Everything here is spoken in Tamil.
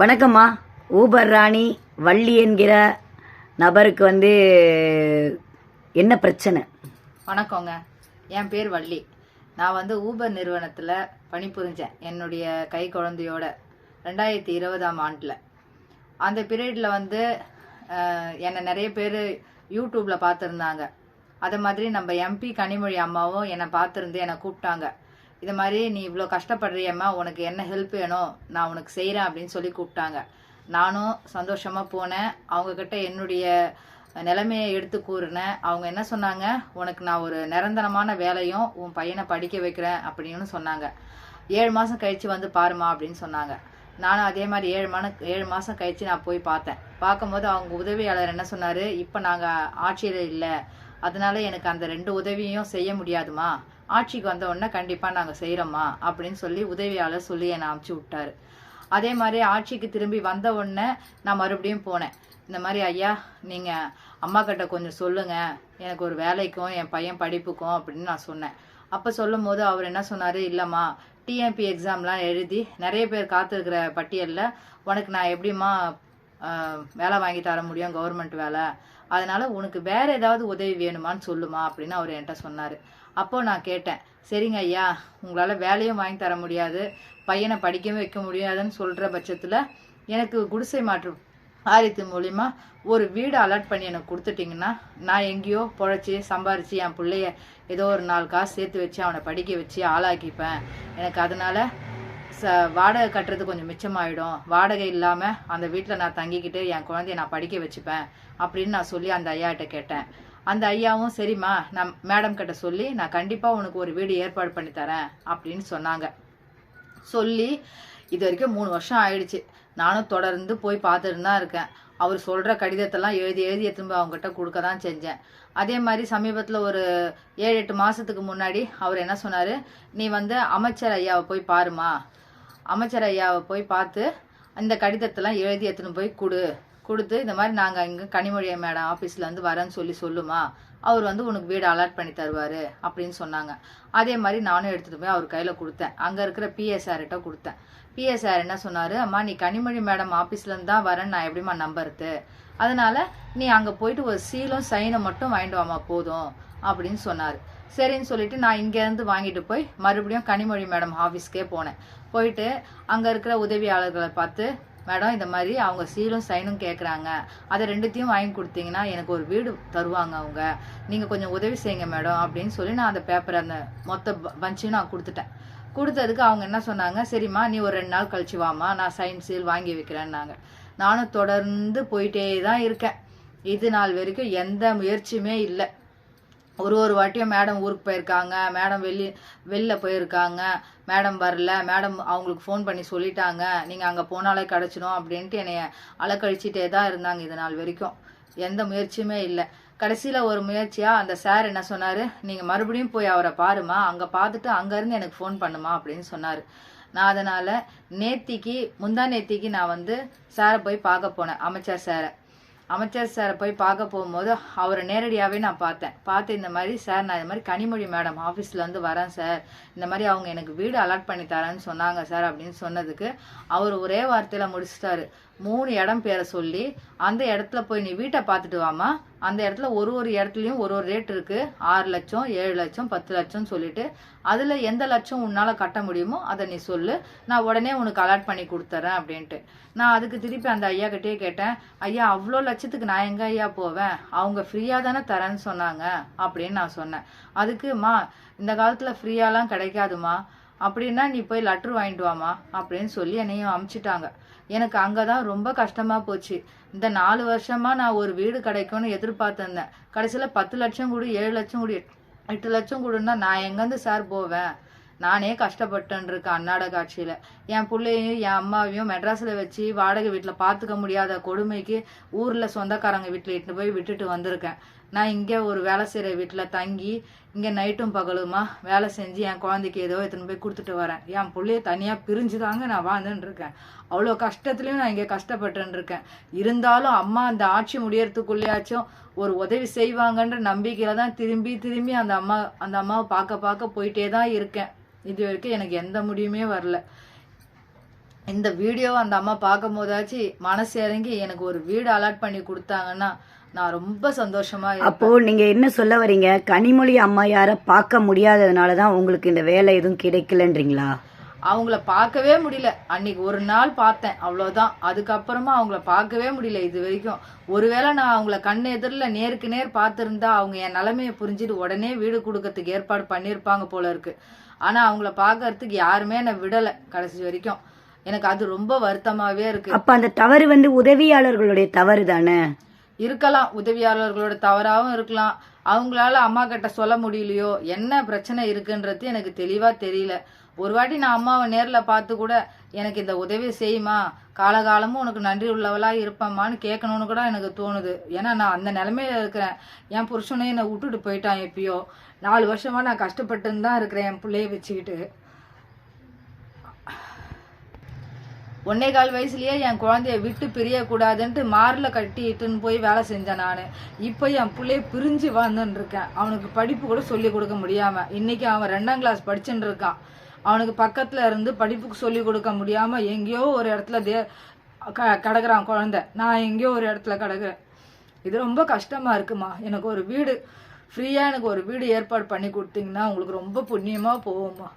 வணக்கம்மா. ஊபர் ராணி வள்ளி என்கிற நபருக்கு வந்து என்ன பிரச்சனை? வணக்கங்க. என் பேர் வள்ளி. நான் வந்து ஊபர் நிறுவனத்தில் பணிபுரிஞ்சேன். என்னுடைய கை குழந்தையோட ரெண்டாயிரத்தி இருபதாம் ஆண்டில். அந்த பீரியடில் வந்து என்னை நிறைய பேர் யூடியூப்பில் பார்த்துருந்தாங்க. அதை மாதிரி நம்ம எம்பி கனிமொழி அம்மாவும் என்னை பார்த்துருந்து என்னை கூப்பிட்டாங்க. இது மாதிரி நீ இவ்வளோ கஷ்டப்படுறியம்மா உனக்கு என்ன ஹெல்ப் வேணும்? நான் உனக்கு செய்கிறேன் அப்படின்னு சொல்லி கூப்பிட்டாங்க. நானும் சந்தோஷமாக போனேன். அவங்கக்கிட்ட என்னுடைய நிலைமையை எடுத்து கூறினேன். அவங்க என்ன சொன்னாங்க? உனக்கு நான் ஒரு நிரந்தரமான வேலையும் உன் பையனை படிக்க வைக்கிறேன் அப்படின்னு சொன்னாங்க. ஏழு மாதம் கழித்து வந்து பாருமா அப்படின்னு சொன்னாங்க. நானும் அதே மாதிரி ஏழு மன ஏழு மாதம் கழித்து நான் போய் பார்த்தேன். பார்க்கும்போது அவங்க உதவியாளர் என்ன சொன்னார்? இப்போ நாங்கள் ஆட்சியில் இல்லை. அதனால எனக்கு அந்த ரெண்டு உதவியும் செய்ய முடியாதுமா ஆட்சிக்கு வந்த உடனே கண்டிப்பாக நாங்கள் செய்கிறோம்மா அப்படின்னு சொல்லி உதவியாளர் சொல்லி என்னை அமுச்சு விட்டாரு. அதே மாதிரி ஆட்சிக்கு திரும்பி வந்த உடனே நான் மறுபடியும் போனேன். இந்த மாதிரி ஐயா நீங்கள் அம்மா கிட்ட கொஞ்சம் சொல்லுங்கள் எனக்கு ஒரு வேலைக்கும் என் பையன் படிப்புக்கும் அப்படின்னு நான் சொன்னேன். அப்போ சொல்லும் போது அவர் என்ன சொன்னார்? இல்லைம்மா டிஎம்பி எக்ஸாம்லாம் எழுதி நிறைய பேர் காத்திருக்கிற பட்டியலில் உனக்கு நான் எப்படிம்மா வேலை வாங்கி தர முடியும் கவர்மெண்ட் வேலை? அதனால உனக்கு வேற ஏதாவது உதவி வேணுமான்னு சொல்லுமா? அப்படின்னு அவர் என்கிட்ட சொன்னார். அப்போ நான் கேட்டேன் சரிங்க ஐயா உங்களால் வேலையும் வாங்கி தர முடியாது பையனை படிக்கவும் வைக்க முடியாதுன்னு சொல்கிற பட்சத்தில் எனக்கு குடிசை மாற்று ஆரியத்து மூலிமா ஒரு வீடு அலாட் பண்ணி எனக்கு கொடுத்துட்டிங்கன்னா நான் எங்கேயோ பொழைச்சி சம்பாரித்து என் பிள்ளைய ஏதோ ஒரு நாலு காசு சேர்த்து வச்சு அவனை படிக்க வச்சு ஆளாக்கிப்பேன். எனக்கு அதனால் ச வாடகை கட்டுறது கொஞ்சம் மிச்சமாயிடும். வாடகை இல்லாமல் அந்த வீட்டில் நான் தங்கிக்கிட்டு என் குழந்தைய நான் படிக்க வச்சுப்பேன் அப்படின்னு நான் சொல்லி அந்த ஐயாட்ட கேட்டேன். அந்த ஐயாவும் சரிம்மா நான் மேடம் கிட்ட சொல்லி நான் கண்டிப்பாக உனக்கு ஒரு வீடு ஏற்பாடு பண்ணி தரேன் அப்படின்னு சொன்னாங்க. சொல்லி இது வரைக்கும் மூணு வருஷம் ஆயிடுச்சு. நானும் தொடர்ந்து போய் பார்த்துட்டு தான் இருக்கேன். அவர் சொல்கிற கடிதத்தெல்லாம் எழுதி எழுதி திரும்ப அவங்ககிட்ட கொடுக்க தான் செஞ்சேன். அதே மாதிரி சமீபத்தில் ஒரு ஏழு எட்டு மாதத்துக்கு முன்னாடி அவர் என்ன சொன்னார் நீ வந்து அமைச்சர் ஐயாவை போய் பாருமா அமைச்சர் ஐயாவை போய் பார்த்து இந்த கடிதத்தெல்லாம் எழுதி எடுத்துன்னு போய் கொடு. கொடுத்து இந்த மாதிரி நாங்கள் இங்கே கனிமொழி மேடம் ஆஃபீஸில் வந்து வரேன்னு சொல்லி சொல்லுமா? அவர் வந்து உனக்கு வீடு அலாட் பண்ணி தருவார் அப்படின்னு சொன்னாங்க. அதே மாதிரி நானும் எடுத்துகிட்டு போய் அவர் கையில் கொடுத்தேன். அங்கே இருக்கிற பிஎஸ்ஆர்கிட்ட கொடுத்தேன். பிஎஸ்ஆர் என்ன சொன்னார்? அம்மா நீ கனிமொழி மேடம் ஆஃபீஸ்லேருந்து தான் வரேன்னு நான் எப்படிம்மா நம்புறது? அதனால் நீ அங்கே போயிட்டு ஒரு சீலும் சைனை மட்டும் வாங்கிட்டு வாமா போதும் அப்படின்னு சொன்னார். சரின்னு சொல்லிட்டு நான் இங்கேருந்து வாங்கிட்டு போய் மறுபடியும் கனிமொழி மேடம் ஆஃபீஸ்க்கே போனேன். போயிட்டு அங்கே இருக்கிற உதவியாளர்களை பார்த்து மேடம் இந்த மாதிரி அவங்க சீலும் சைனும் கேட்குறாங்க அதை ரெண்டுத்தையும் வாங்கி கொடுத்தீங்கன்னா எனக்கு ஒரு வீடு தருவாங்க அவங்க. நீங்கள் கொஞ்சம் உதவி செய்யுங்க மேடம் அப்படின்னு சொல்லி நான் அந்த பேப்பரை அந்த மொத்த பஞ்சையும் நான் கொடுத்துட்டேன். கொடுத்ததுக்கு அவங்க என்ன சொன்னாங்க? சரிம்மா நீ ஒரு ரெண்டு நாள் கழிச்சு வாமா நான் சைன் சீல் வாங்கி வைக்கிறேன்னாங்க. நானும் தொடர்ந்து போயிட்டே தான் இருக்கேன். இது நாள் வரைக்கும் எந்த முயற்சியுமே இல்லை. ஒரு ஒரு வாட்டியும் மேடம் ஊருக்கு போயிருக்காங்க. மேடம் வெளி வெளில போயிருக்காங்க. மேடம் வரல. மேடம் அவங்களுக்கு ஃபோன் பண்ணி சொல்லிட்டாங்க. நீங்கள் அங்கே போனாலே கிடச்சிடும் அப்படின்ட்டு என்னைய அலக்கழிச்சிட்டே தான் இருந்தாங்க இது நாள் வரைக்கும். எந்த முயற்சியுமே இல்லை. கடைசியில் ஒரு முயற்சியாக அந்த சார் என்ன சொன்னார்? நீங்கள் மறுபடியும் போய் அவரை பாருமா அங்கே பார்த்துட்டு அங்கேருந்து எனக்கு ஃபோன் பண்ணுமா அப்படின்னு சொன்னார். நான் அதனால் நேத்திக்கு முந்தா நேத்திக்கு நான் வந்து சாரை போய் பார்க்க போனேன். அமைச்சர் சாரை அமைச்சர் சாரை போய் பார்க்க போகும்போது அவரை நேரடியாகவே நான் பார்த்தேன். பார்த்து இந்த மாதிரி சார் நான் இந்த மாதிரி கனிமொழி மேடம் ஆஃபீஸில் வந்து வரேன் சார் இந்த மாதிரி அவங்க எனக்கு வீடு அலாட் பண்ணி தரேன்னு சொன்னாங்க சார் அப்படின்னு சொன்னதுக்கு அவர் ஒரே வார்த்தையில் முடிச்சிட்டாரு. மூணு இடம் பேரை சொல்லி அந்த இடத்துல போய் நீ வீட்டை பார்த்துட்டு வாமா அந்த இடத்துல ஒரு ஒரு இடத்துலையும் ஒரு ஒரு ரேட் இருக்கு. ஆறு லட்சம் ஏழு லட்சம் பத்து லட்சம் சொல்லிட்டு. அதில் எந்த லட்சம் உன்னால் கட்ட முடியுமோ அதை நீ சொல்லு. நான் உடனே உனக்கு அலாட் பண்ணி கொடுத்துட்றேன் அப்படின்ட்டு. நான் அதுக்கு திருப்பி அந்த ஐயா கிட்டே கேட்டேன் ஐயா அவ்வளோ லட்சத்துக்கு நான் எங்க ஐயா போவேன்? அவங்க ஃப்ரீயாக தானே தரேன்னு சொன்னாங்க. அப்படின்னு நான் சொன்னேன். அதுக்குமா இந்த காலத்தில் ஃப்ரீயாலாம் கிடைக்காதுமா? அப்படின்னா நீ போய் லெட்ரு வாங்கிட்டு வாமா அப்படின்னு சொல்லி என்னையும் அமுச்சிட்டாங்க. எனக்கு அங்கே தான் ரொம்ப கஷ்டமாக போச்சு. இந்த நாலு வருஷமாக நான் ஒரு வீடு கிடைக்கும்னு எதிர்பார்த்துருந்தேன். கடைசியில் பத்து லட்சம் கொடு ஏழு லட்சம் கொடு எட்டு லட்சம் கொடுன்னா நான் எங்கேருந்து சார் போவேன்? நானே கஷ்டப்பட்டேன் இருக்கேன் அன்னாட காட்சியில். என் பிள்ளையும் என் அம்மாவையும் மெட்ராஸில் வச்சு வாடகை வீட்டில் பார்த்துக்க முடியாத கொடுமைக்கு ஊரில் சொந்தக்காரங்க வீட்டில் இட்டு போய் விட்டுட்டு வந்திருக்கேன். நான் இங்கே ஒரு வேலை செய்கிற வீட்டில் தங்கி இங்கே நைட்டும் பகலுமா வேலை செஞ்சு என் குழந்தைக்கு ஏதோ எடுத்துன்னு போய் கொடுத்துட்டு வரேன். என் பிள்ளைய தனியாக பிரிஞ்சு தாங்க நான் வாழ்ந்துன்னு இருக்கேன். அவ்வளோ கஷ்டத்துலையும் நான் இங்கே கஷ்டப்பட்டுன்னு இருக்கேன். இருந்தாலும் அம்மா அந்த ஆட்சி முடியறதுக்குள்ளேயாச்சும் ஒரு உதவி செய்வாங்கன்ற நம்பிக்கையில தான் திரும்பி திரும்பி அந்த அம்மா அந்த அம்மாவை பார்க்க பார்க்க போயிட்டே தான் இருக்கேன். இது வரைக்கும் எனக்கு எந்த முடியுமே வரல. இந்த வீடியோ அந்த அம்மா பார்க்கும் போதாச்சு மனசு இறங்கி எனக்கு ஒரு வீடு அலாட் பண்ணி கொடுத்தாங்கன்னா நான் ரொம்ப சந்தோஷமா. அப்போ நீங்க என்ன சொல்ல வரீங்க? கனிமொழி அம்மையார பார்க்க முடியாததுனால தான் உங்களுக்கு இந்த வேலை எதுவும் கிடைக்கலன்றீங்களா? அவங்கள பார்க்கவே முடியல. அன்னைக்கு ஒரு நாள் பார்த்தேன் அவ்வளோதான் அதுக்கப்புறமா அவங்கள பார்க்கவே முடியல இது வரைக்கும். ஒருவேளை நான் அவங்கள கண் எதிரில் நேருக்கு நேர் பார்த்துருந்தா அவங்க என் நிலைமையை புரிஞ்சுட்டு உடனே வீடு கொடுக்கறதுக்கு ஏற்பாடு பண்ணியிருப்பாங்க போல இருக்கு. ஆனால் அவங்கள பார்க்கறதுக்கு யாருமே என்னை விடலை கடைசி வரைக்கும். எனக்கு அது ரொம்ப வருத்தமாகவே இருக்கு. அப்ப அந்த தவறு வந்து உதவியாளர்களுடைய தவறு தானே? இருக்கலாம். உதவியாளர்களோட தவறாகவும் இருக்கலாம். அவங்களால அம்மா கிட்ட சொல்ல முடியலையோ என்ன பிரச்சனை இருக்குன்றது எனக்கு தெளிவா தெரியல. ஒரு வாட்டி நான் அம்மாவை நேரில் பார்த்து கூட எனக்கு இந்த உதவி செய்யுமா? காலகாலமும் உனக்கு நன்றி உள்ளவளா இருப்பம்மான்னு கேட்கணும்னு கூட எனக்கு தோணுது. ஏன்னா நான் அந்த நிலமையில இருக்கிறேன். என் புருஷனையும் என்னை விட்டுட்டு போயிட்டான் எப்பயோ. நாலு வருஷமா நான் கஷ்டப்பட்டுன்னு தான் இருக்கிறேன் என் பிள்ளைய வச்சுக்கிட்டு. ஒன்னே கால் வயசுலயே என் குழந்தைய விட்டு பிரியக்கூடாதுன்ட்டு மாரில் கட்டிட்டுன்னு போய் வேலை செஞ்சேன் நான். இப்போ என் பிள்ளைய பிரிஞ்சு வாழ்ந்துன்னு இருக்கேன். அவனுக்கு படிப்பு கூட சொல்லி கொடுக்க முடியாம. இன்னைக்கு அவன் ரெண்டாம் கிளாஸ் படிச்சுட்டு இருக்கான். அவனுக்கு பக்கத்துல இருந்து படிப்புக்கு சொல்லி கொடுக்க முடியாம எங்கேயோ ஒரு இடத்துல தே க கிடக்குறான் குழந்தை. நான் எங்கேயோ ஒரு இடத்துல கிடக்குறேன். இது ரொம்ப கஷ்டமா இருக்குமா? எனக்கு ஒரு வீடு ஃப்ரீயா எனக்கு ஒரு வீடு ஏற்பாடு பண்ணி கொடுத்தீங்கன்னா உங்களுக்கு ரொம்ப புண்ணியமா போகும்மா.